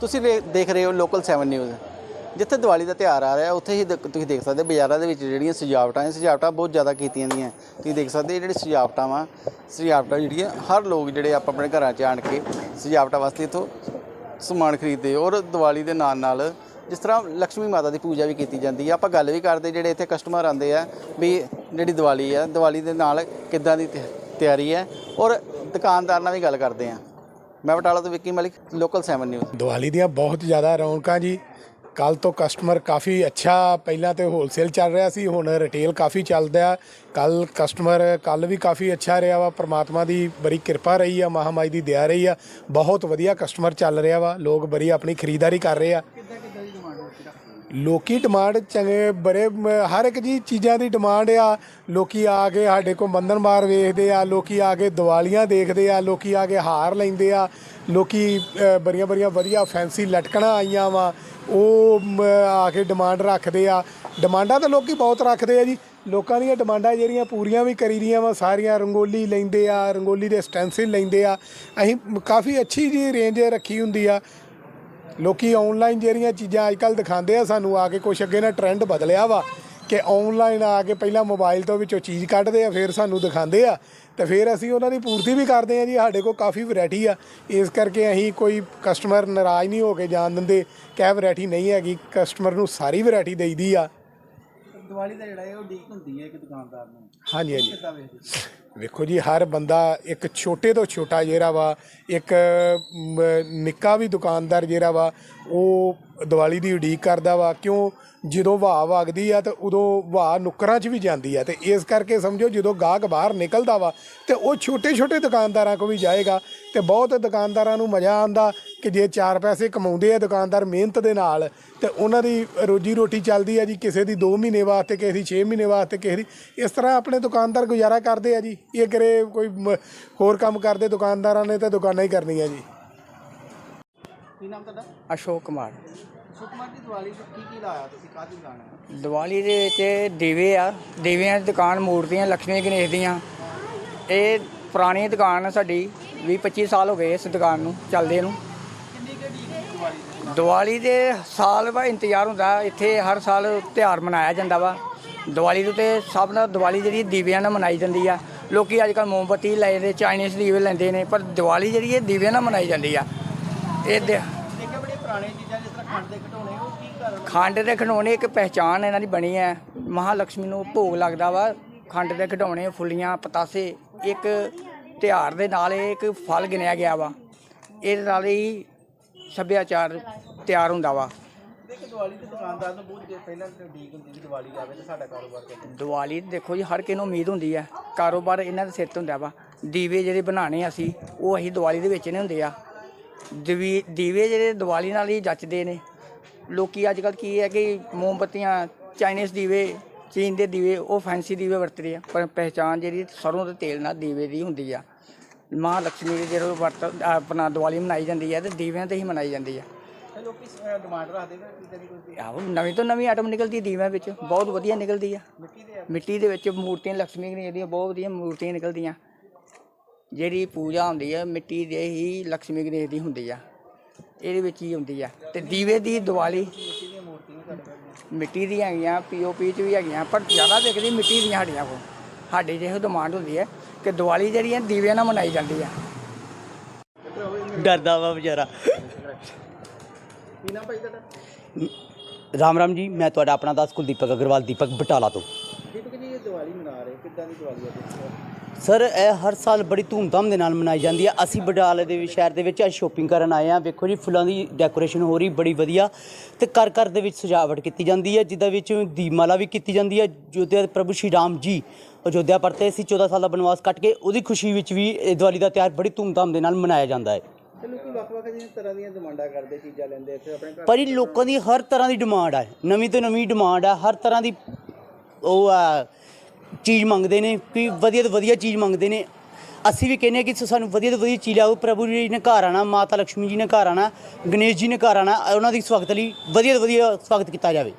ਤੁਸੀਂ ਵੇ- ਦੇਖ ਰਹੇ ਹੋ ਲੋਕਲ 7 ਨਿਊਜ਼ ਜਿੱਥੇ ਦੀਵਾਲੀ ਦਾ ਤਿਉਹਾਰ ਆ ਰਿਹਾ, ਉੱਥੇ ਹੀ ਦ- ਤੁਸੀਂ ਦੇਖ ਸਕਦੇ ਹੋ ਬਾਜ਼ਾਰਾਂ ਦੇ ਵਿੱਚ ਜਿਹੜੀਆਂ ਸਜਾਵਟਾਂ ਹੈ ਸਜਾਵਟਾਂ ਬਹੁਤ ਜ਼ਿਆਦਾ ਕੀਤੀਆਂ ਦੀਆਂ ਤੁਸੀਂ ਦੇਖ ਸਕਦੇ ਹੋ ਸਜਾਵਟਾਂ ਵਾ, ਸਜਾਵਟਾਂ ਜਿਹੜੀਆਂ ਹਰ ਲੋਕ ਜਿਹੜੇ ਆਪਾਂ ਆਪਣੇ ਘਰਾਂ 'ਚ ਆਣ ਕੇ ਸਜਾਵਟਾਂ ਵਾਸਤੇ ਇੱਥੋਂ ਸਮਾਨ ਖਰੀਦਦੇ ਔਰ ਦੀਵਾਲੀ ਦੇ ਨਾਲ ਨਾਲ ਜਿਸ ਤਰ੍ਹਾਂ ਲక్ష్ਮੀ ਮਾਤਾ ਦੀ ਪੂਜਾ ਵੀ ਕੀਤੀ ਜਾਂਦੀ ਹੈ ਆਪਾਂ ਗੱਲ ਵੀ ਕਰਦੇ ਜਿਹੜੇ ਇੱਥੇ ਕਸਟਮਰ ਆਉਂਦੇ ਆ ਵੀ ਜਿਹੜੀ ਦੀਵਾਲੀ ਹੈ ਦੀਵਾਲੀ ਦੇ ਨਾਲ ਕਿੱਦਾਂ ਦੀ ਤਿ- ਤਿਆਰੀ ਹੈ ਔਰ ਦੁਕਾਨਦਾਰ ਨਾਲ ਵੀ ਗੱਲ ਕਰਦੇ ਆ। ਮੈਂ ਬਟਾਲਾ ਤੋਂ ਵਿੱਕੀ ਮਲਿਕ ਲੋਕਲ 7 ਨਿਊਜ਼ ਦੀਵਾਲੀ ਦੀਆਂ ਬਹੁਤ ਜ਼ਿਆਦਾ ਰੌਣਕਾਂ ਜੀ। ਕੱਲ ਤੋਂ ਕਸਟਮਰ ਕਾਫੀ ਅੱਛਾ ਪਹਿਲਾਂ ਤੇ ਹੋਲਸੇਲ ਚੱਲ ਰਿਹਾ ਸੀ, ਹੁਣ ਰਿਟੇਲ ਕਾਫੀ ਚੱਲਦਾ ਕੱਲ ਕਸਟਮਰ ਕੱਲ ਵੀ ਕਾਫੀ ਅੱਛਾ ਰਿਹਾ ਵਾ। ਪ੍ਰਮਾਤਮਾ ਦੀ ਬੜੀ ਕਿਰਪਾ ਰਹੀ ਆ ਮਹਾਮਾਈ ਦੀ ਦਇਆ ਰਹੀ ਆ। ਬਹੁਤ ਵਧੀਆ ਕਸਟਮਰ ਚੱਲ ਰਿਹਾ ਵਾ। ਲੋਕ ਬੜੀ ਆਪਣੀ ਖਰੀਦਦਾਰੀ ਕਰ ਰਹੇ ਆ। ਲੋਕੀ ਡਿਮਾਂਡ ਚੰਗੇ ਬੜੇ ਮ- ਹਰ ਇੱਕ ਜੀ ਚੀਜ਼ਾਂ ਦੀ ਡਿਮਾਂਡ ਆ। ਲੋਕੀ ਆ ਕੇ ਸਾਡੇ ਕੋਲ ਬੰਧਨ ਮਾਰ ਵੇਖਦੇ ਆ ਲੋਕੀ ਆ ਕੇ ਦੀਵਾਲੀਆਂ ਦੇਖਦੇ ਆ ਲੋਕੀ ਆ ਕੇ ਹਾਰ ਲੈਂਦੇ ਆ। ਲੋਕੀ ਅ, ਬੜੀਆਂ ਬੜੀਆਂ ਵਧੀਆ ਫੈਂਸੀ ਲਟਕਣਾ ਆਈਆਂ ਵਾ। ਉਹ ਮ, ਆ ਕੇ ਡਿਮਾਂਡ ਰੱਖਦੇ ਆ। ਡਿਮਾਂਡਾਂ ਤਾਂ ਲੋਕੀ ਬਹੁਤ ਰੱਖਦੇ ਆ ਜੀ। ਲੋਕਾਂ ਦੀਆਂ ਡਿਮਾਂਡਾਂ ਜਿਹੜੀਆਂ ਪੂਰੀਆਂ ਵੀ ਕਰੀ ਦੀਆਂ ਵਾ ਸਾਰੀਆਂ ਰੰਗੋਲੀ ਲੈਂਦੇ ਆ ਰੰਗੋਲੀ ਦੇ ਸਟੈਂਸਿਲ ਲੈਂਦੇ ਆ। ਅਸੀਂ ਕਾਫੀ ਅੱਛੀ ਜੀ ਰੇਂਜ ਰੱਖੀ ਹੁੰਦੀ ਆ। ਲੋਕੀ ਆਨਲਾਈਨ ਜਿਹੜੀਆਂ ਚੀਜ਼ਾਂ ਅੱਜਕੱਲ ਦਿਖਾਉਂਦੇ ਆ ਸਾਨੂੰ ਆ ਕੇ ਕੁਛ ਅੱਗੇ ਨਾ ਟ੍ਰੈਂਡ ਬਦਲਿਆ ਵਾ ਕਿ ਆਨਲਾਈਨ ਆ ਕੇ ਪਹਿਲਾਂ ਮੋਬਾਈਲ ਤੋਂ ਵਿੱਚੋਂ ਚੀਜ਼ ਕੱਢਦੇ ਆ ਫਿਰ ਸਾਨੂੰ ਦਿਖਾਉਂਦੇ ਆ ਤੇ ਫਿਰ ਅਸੀਂ ਉਹਨਾਂ ਦੀ ਪੂਰਤੀ ਵੀ ਕਰਦੇ ਆ ਜੀ ਸਾਡੇ ਕੋਲ ਕਾਫੀ ਵੈਰਾਈਟੀ ਆ। ਇਸ ਕਰਕੇ ਅਸੀਂ ਕੋਈ ਕਸਟਮਰ ਨਾਰਾਜ਼ ਨਹੀਂ ਹੋ ਕੇ ਜਾਣ ਦਿੰਦੇ ਕਿ ਵੈਰਾਈਟੀ ਨਹੀਂ ਹੈਗੀ ਕਸਟਮਰ ਨੂੰ ਸਾਰੀ ਵੈਰਾਈਟੀ ਦੇਈਦੀ ਆ। ਦੀਵਾਲੀ ਦਾ ਜਿਹੜਾ ਹੈ ਉਹ ਡੀਕ ਹੁੰਦੀ ਹੈ ਇੱਕ ਦੁਕਾਨਦਾਰ ਨੂੰ। ਹਾਂਜੀ ਹਾਂਜੀ। ਕਿੱਦਾਂ ਵੇਖੋ ਜੀ, ਹਰ ਬੰਦਾ ਇੱਕ ਛੋਟੇ ਤੋਂ ਛੋਟਾ ਜਿਹੜਾ ਵਾ, ਇੱਕ ਨਿੱਕਾ ਵੀ ਦੁਕਾਨਦਾਰ ਜਿਹੜਾ ਵਾ, ਉਹ ਦੀਵਾਲੀ ਦੀ ਉਡੀਕ ਕਰਦਾ ਵਾ। ਕਿਉਂ? ਜਦੋਂ ਵਾਹ ਵਗਦੀ ਆ ਤੇ ਉਦੋਂ ਵਾਹ ਨੁੱਕਰਾਂ 'ਚ ਵੀ ਜਾਂਦੀ ਆ। ਤੇ ਇਸ ਕਰਕੇ ਸਮਝੋ, ਜਦੋਂ ਗਾਹਕ ਬਾਹਰ ਨਿਕਲਦਾ ਵਾ ਤੇ ਉਹ ਛੋਟੇ ਛੋਟੇ ਦੁਕਾਨਦਾਰਾਂ ਕੋ ਵੀ ਜਾਏਗਾ ਤੇ ਬਹੁਤ ਦੁਕਾਨਦਾਰਾਂ ਨੂੰ ਮਜ਼ਾ ਆਂਦਾ ਕਿ ਜੇ ਚਾਰ ਪੈਸੇ ਕਮਾਉਂਦੇ ਆ ਦੁਕਾਨਦਾਰ ਮਿਹਨਤ ਦੇ ਨਾਲ ਤੇ ਉਹਨਾਂ ਦੀ ਰੋਜੀ ਰੋਟੀ ਚੱਲਦੀ ਆ ਜੀ ਕਿਸੇ ਦੀ 2 ਮਹੀਨੇ ਵਾਸਤੇ ਕਿਸੇ ਦੀ 6 ਮਹੀਨੇ ਵਾਸਤੇ ਕਿਸੇ ਦੀ ਇਸ ਤਰ੍ਹਾਂ ਆਪਣੇ ਦੁਕਾਨਦਾਰ ਗੁਜ਼ਾਰਾ ਕਰਦੇ ਆ ਜੀ। ਇਹ ਕਰੇ ਕੋਈ ਹੋਰ ਕੰਮ ਕਰਦੇ ਦੁਕਾਨਦਾਰਾਂ ਨੇ ਤਾਂ ਦੁਕਾਨਾਂ ਹੀ ਕਰਨੀਆਂ ਜੀ। ਕੀ ਨਾਮ ਤੁਹਾਡਾ? ਅਸ਼ੋਕ ਕੁਮਾਰ। ਸੁਕਮਾਰ ਦੀ ਦੀਵਾਲੀ ਤੇ ਕੀ ਕੀ ਲਾਇਆ ਤੁਸੀਂ? ਕਾਹਦੀ ਲਾਣਾ ਦੀਵਾਲੀ ਦੇ ਵਿੱਚ ਦੀਵੇ ਆ ਦੀਵਿਆਂ ਦੀ ਦੁਕਾਨ ਮੂਰਤੀਆਂ ਲక్ష్ਮੀ ਗਣੇਸ਼ ਦੀਆਂ। ਇਹ ਪੁਰਾਣੀ ਦੁਕਾਨ ਆ ਸਾਡੀ 20 25 ਸਾਲ ਹੋ ਗਏ ਇਸ ਦੁਕਾਨ ਨੂੰ ਚੱਲਦੇ ਨੂੰ। ਦੀਵਾਲੀ ਦੀ ਸਾਲ ਬਾਅਦ ਇੰਤਜ਼ਾਰ ਹੁੰਦਾ ਇੱਥੇ ਹਰ ਸਾਲ ਤਿਉਹਾਰ ਮਨਾਇਆ ਜਾਂਦਾ ਵਾ। ਦੀਵਾਲੀ ਦੇ ਤੇ ਸਭ ਨਾਲ ਦੀਵਾਲੀ ਜਿਹੜੀ ਦੀਵਿਆਂ ਨਾਲ ਮਨਾਈ ਜਾਂਦੀ ਆ। ਲੋਕੀ ਅੱਜ ਕੱਲ ਮੋਮਬੱਤੀ ਲੈਂਦੇ ਚਾਈਨੀਜ਼ ਦੀਵੇ ਲੈਂਦੇ ਨੇ ਪਰ ਦੀਵਾਲੀ ਜਿਹੜੀ ਇਹ ਦੀਵਿਆਂ ਨਾਲ ਮਨਾਈ ਜਾਂਦੀ ਆ। ਇਹ ਦੇ- ਪੁਰਾਣੀ ਚੀਜ਼ਾਂ ਜਿਸ ਤਰ੍ਹਾਂ ਖੰਡ ਦੇ ਘਟੋਣੇ ਉਹ ਕੀ ਕਾਰਨ ਖੰਡ ਦੇ ਖਿਡੌਣੇ ਇੱਕ ਪਹਿਚਾਨ ਇਹਨਾਂ ਦੀ ਬਣੀ ਹੈ ਮਹਾਲక్ష్ਮੀ ਨੂੰ ਭੋਗ ਲੱਗਦਾ ਵਾ। ਖੰਡ ਦੇ ਖਿਡੌਣੇ ਫੁੱਲੀਆਂ ਪਤਾਸੇ ਇੱਕ ਤਿਉਹਾਰ ਦੇ ਨਾਲ ਇਹ ਇੱਕ ਫਲ ਗਿਣਿਆ ਗਿਆ ਵਾ। ਇਹਦੇ ਨਾਲ ਹੀ ਸੱਭਿਆਚਾਰ ਤਿਆਰ ਹੁੰਦਾ ਵਾ। ਦੇਖੋ ਦੀਵਾਲੀ ਤੇ ਦੁਕਾਨਦਾਰ ਨੂੰ ਬਹੁਤ ਪਹਿਲਾਂ ਡੀਕ ਹੁੰਦੀ ਸੀ ਦੀਵਾਲੀ ਆਵੇ ਤੇ ਸਾਡਾ ਕਾਰੋਬਾਰ ਕਿੱਦਾਂ ਦੀਵਾਲੀ ਤੇ ਦੇਖੋ ਜੀ ਹਰ ਕਿਸੇ ਨੂੰ ਉਮੀਦ ਹੁੰਦੀ ਹੈ ਕਾਰੋਬਾਰ ਇਹਨਾਂ ਦੇ ਸਿਰ ਤੇ ਹੁੰਦਾ ਵਾ। ਦੀਵੇ ਜਿਹੜੇ ਬਣਾਣੇ ਅਸੀਂ ਉਹ ਅਸੀਂ ਦੀਵਾਲੀ ਦੇ ਵਿੱਚ ਨੇ ਹੁੰਦੇ ਆ। ਦੀਵੇ ਦੀਵੇ ਜਿਹੜੇ ਦੀਵਾਲੀ ਨਾਲ ਹੀ ਜੱਚਦੇ ਨੇ। ਲੋਕੀ ਅੱਜ ਕੱਲ੍ਹ ਕੀ ਹੈ ਕਿ ਮੋਮਬੱਤੀਆਂ ਚਾਈਨੀਜ਼ ਦੀਵੇ ਚੀਨ ਦੇ ਦੀਵੇ ਉਹ ਫੈਂਸੀ ਦੀਵੇ ਵਰਤਦੇ ਆ। ਪਰ ਪਹਿਚਾਨ ਜਿਹੜੀ ਸਰੋਂ ਦੇ ਤੇਲ ਨਾਲ ਦੀਵੇ ਦੀ ਹੁੰਦੀ ਆ। ਮਾਂ ਲక్ష్ਮੀ ਦੀ ਜਦੋਂ ਵਰਤ ਆਪਣਾ ਦੀਵਾਲੀ ਮਨਾਈ ਜਾਂਦੀ ਹੈ ਤੇ ਦੀਵਿਆਂ ਤੇ ਹੀ ਮਨਾਈ ਜਾਂਦੀ ਹੈ। ਨਵੀਂ ਤੋਂ ਨਵੀਂ ਆਟਮ ਨਿਕਲਦੀ ਦੀਵਿਆਂ ਵਿੱਚ ਬਹੁਤ ਵਧੀਆ ਨਿਕਲਦੀ ਆ। ਮਿੱਟੀ ਦੇ ਵਿੱਚ ਮੂਰਤੀਆਂ ਲక్ష్ਮੀ ਗਣੇਸ਼ ਦੀਆਂ ਬਹੁਤ ਵਧੀਆ ਮੂਰਤੀਆਂ ਨਿਕਲਦੀਆਂ। ਜਿਹੜੀ ਪੂਜਾ ਹੁੰਦੀ ਹੈ ਮਿੱਟੀ ਦੇ ਹੀ ਲక్ష్ਮੀ ਗਣੇਸ਼ ਦੀ ਹੁੰਦੀ ਆ। ਇਹਦੇ ਵਿੱਚ ਹੀ ਹੁੰਦੀ ਆ। ਤੇ ਦੀਵੇ ਦੀ ਦੀਵਾਲੀ ਮਿੱਟੀ ਦੀਆਂ ਹੈਗੀਆਂ ਪੀਓਪੀ ਚ ਵੀ ਹੈਗੀਆਂ ਪਰ ਜ਼ਿਆਦਾ ਦੇਖਦੀ ਮਿੱਟੀ ਦੀਆਂ ਸਾਡੀਆਂ ਕੋਲ। ਸਾਡੇ ਜਿਹੋ ਡਿਮਾਂਡ ਹੁੰਦੀ ਹੈ ਕਿ ਦੀਵਾਲੀ ਜਿਹੜੀ ਹੈ ਦੀਵਿਆਂ ਨਾਲ ਮਨਾਈ ਜਾਂਦੀ ਆ ਡਰਦਾ ਵਾ ਵਿਚਾਰਾ। ਕੀ ਨਾਮ ਭਾਈ ਤੁਹਾਡਾ ਰਾਮ ਰਾਮ ਜੀ ਮੈਂ ਤੁਹਾਡਾ ਆਪਣਾ ਦਾਸ ਕੁਲਦੀਪਕ ਅਗਰਵਾਲ ਦੀਪਕ ਬਟਾਲਾ ਤੋਂ। ਦੀਪਕ ਜੀ ਇਹ ਦੀਵਾਲੀ ਮਨਾ ਰਹੇ ਕਿੱਦਾਂ ਦੀ ਦੀਵਾਲੀ ਹੈ ਸਰ ਇਹ ਹਰ ਸਾਲ ਬੜੀ ਧੂਮਧਾਮ ਦੇ ਨਾਲ ਮਨਾਈ ਜਾਂਦੀ ਹੈ ਅਸੀਂ ਬਟਾਲੇ ਦੇ ਵੀ ਸ਼ਹਿਰ ਦੇ ਵਿੱਚ ਅੱਜ ਸ਼ੋਪਿੰਗ ਕਰਨ ਆਏ ਆ। ਵੇਖੋ ਜੀ ਫੁੱਲਾਂ ਦੀ ਡੈਕੋਰੇਸ਼ਨ ਹੋ ਰਹੀ ਬੜੀ ਵਧੀਆ ਤੇ ਘਰ ਘਰ ਦੇ ਵਿੱਚ ਸਜਾਵਟ ਕੀਤੀ ਜਾਂਦੀ ਹੈ ਜਿੱਦਾਂ ਵਿੱਚ ਦੀਪਮਾਲਾ ਵੀ ਕੀਤੀ ਜਾਂਦੀ ਹੈ ਅਯੋਧਿਆ ਪ੍ਰਭੂ ਸ਼੍ਰੀ ਰਾਮ ਜੀ ਅਯੋਧਿਆ ਪਰਤੇ ਸੀ 14 ਸਾਲ ਦਾ ਬਨਵਾਸ ਕੱਟ ਕੇ ਉਹਦੀ ਖੁਸ਼ੀ ਵਿੱਚ ਵੀ ਇਹ ਦੀਵਾਲੀ ਦਾ ਤਿਉਹਾਰ ਬੜੀ ਧੂਮਧਾਮ ਦੇ ਨਾਲ ਮਨਾਇਆ ਜਾਂਦਾ ਹੈ। ਤੇ ਲੋਕੀ ਵੱਖ-ਵੱਖ ਜਿਹੀਆਂ ਤਰ੍ਹਾਂ ਦੀਆਂ ਡਿਮਾਂਡਾਂ ਕਰਦੇ ਚੀਜ਼ਾਂ ਲੈਂਦੇ ਇੱਥੇ ਆਪਣੇ ਘਰ। ਪਰ ਇਹ ਲੋਕਾਂ ਦੀ ਹਰ ਤਰ੍ਹਾਂ ਦੀ ਡਿਮਾਂਡ ਹੈ। ਨਵੀਂ ਤੋਂ ਨਵੀਂ ਡਿਮਾਂਡ ਹੈ ਹਰ ਤਰ੍ਹਾਂ ਦੀ ਉਹ ਆ ਚੀਜ਼ ਮੰਗਦੇ ਨੇ ਵੀ ਵਧੀਆ ਤੋਂ ਵਧੀਆ ਚੀਜ਼ ਮੰਗਦੇ ਨੇ। ਅਸੀਂ ਵੀ ਕਹਿੰਦੇ ਹਾਂ ਕਿ ਸਾਨੂੰ ਵਧੀਆ ਤੋਂ ਵਧੀਆ ਚੀਜ਼ ਆਓ। ਪ੍ਰਭੂ ਜੀ ਨੇ ਘਰ ਆਣਾ ਮਾਤਾ ਲక్ష్ਮੀ ਜੀ ਨੇ ਘਰ ਆਣਾ ਗਣੇਸ਼ ਜੀ ਨੇ ਘਰ ਆਣਾ ਉਹਨਾਂ ਦੀ ਸਵਾਗਤ ਲਈ ਵਧੀਆ ਤੋਂ ਵਧੀਆ ਸਵਾਗਤ ਕੀਤਾ ਜਾਵੇ।